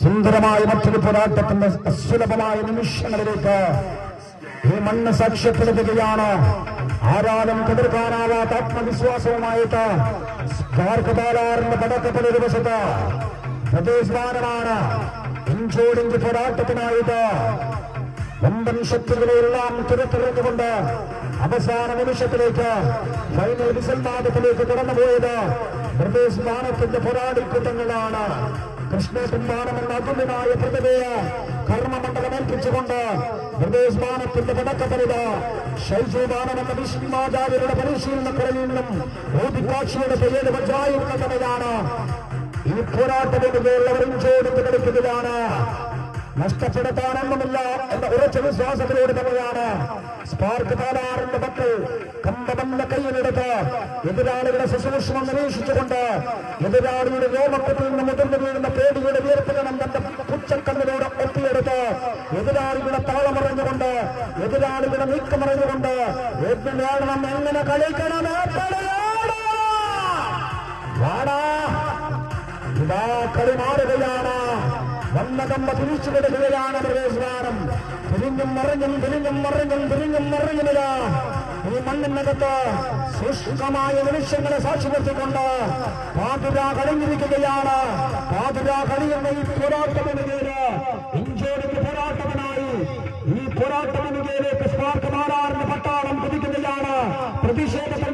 സുന്ദരമായ മറ്റൊരു പോരാട്ടത്തിന്റെ അസുലഭമായ നിമിഷങ്ങളിലേക്ക് ഈ മണ്ണ് സാക്ഷ്യപ്പെടുത്തുകയാണ്. ആരാലും എതിർക്കാനാവാത്ത ആത്മവിശ്വാസവുമായിട്ട് കാർക്കപാലാറിന്റെ ഒരു വശത്ത് പ്രദേശമാനമാണ് ഇഞ്ചോടിഞ്ച് പോരാട്ടത്തിനായിട്ട് വമ്പൻ ശക്തികളെല്ലാം തുരത്തെറിഞ്ഞുകൊണ്ട് അവസാന നിമിഷത്തിലേക്ക് ഫൈനൽ വിസൽവാദത്തിലേക്ക് കടന്നുപോയത് പ്രദേശ് മാനത്തിന്റെ പോരാളിക്കൂട്ടങ്ങളാണ് എന്ന അതുല്യമായ പ്രതിഭയെ കർമ്മമണ്ഡലം ഏൽപ്പിച്ചുകൊണ്ട് ബ്രദേഴ്സ് ബാണത്തിന്റെ പടക്കപ്പലിത എന്ന വിഷ്ണുമാചാര്യരുടെ പരിശീലനക്കുറവിൽ നിന്നും ഭൗതികാക്ഷിയുടെ പേര് വജ്രായുന്ന തടയാണ് ഈ പോരാട്ടത്തിലുള്ളവരും ചോദിച്ച് കളിക്കുകയാണ് നഷ്ടപ്പെടുത്താനൊന്നുമില്ല എന്ന ഉറച്ച വിശ്വാസത്തിലൂടെ തന്നെയാണ് സ്പാർക്ക് താലാറിന്റെ മക്കൾ കമ്പമല്ല കയ്യിലെടുത്ത് എതിരാളികളെ ശുശ്രൂഷണം നിരീക്ഷിച്ചുകൊണ്ട് എതിരാളിയുടെ രോമക്കത്തിൽ നിന്ന് മുതിർന്നു വീഴുന്ന പേടിയുടെ വീർപ്പിക്കണം തന്റെ പുച്ചക്കണ്ണിലൂടെ ഒപ്പിയെടുത്ത് എതിരാളികളെ താളമറിഞ്ഞുകൊണ്ട് എതിരാളികളെ നീക്കമറിഞ്ഞുകൊണ്ട് എങ്ങനെ എങ്ങനെ കളിക്കണം? വാടാ! ഇതാ കളി മാറുകയാണ്. വന്നതമ്മ തിരിച്ചു കൊടുക്കുകയാണ് പ്രവേശനം തിരിഞ്ഞും മറിഞ്ഞും തിരിഞ്ഞും മറിഞ്ഞും തിരിഞ്ഞും മറിഞ്ഞുമില്ല ഈ മണ്ണിനകത്ത് സൂക്ഷ്മമായ നിമിഷങ്ങളെ സാക്ഷ്യപ്പെടുത്തിക്കൊണ്ട് പാതിര കളിഞ്ഞിരിക്കുകയാണ്. പാതിര കളിയുന്ന ഈ പോരാട്ടത്തിന് ഇഞ്ചോടിക്ക് പോരാട്ടമനായി. ഈ പോരാട്ടത്തിന് പേര് പുഷ്പാർക്കുമാരാറിന്റെ പട്ടാളം കുതിക്കുകയാണ്. പ്രതിഷേധത്തിന്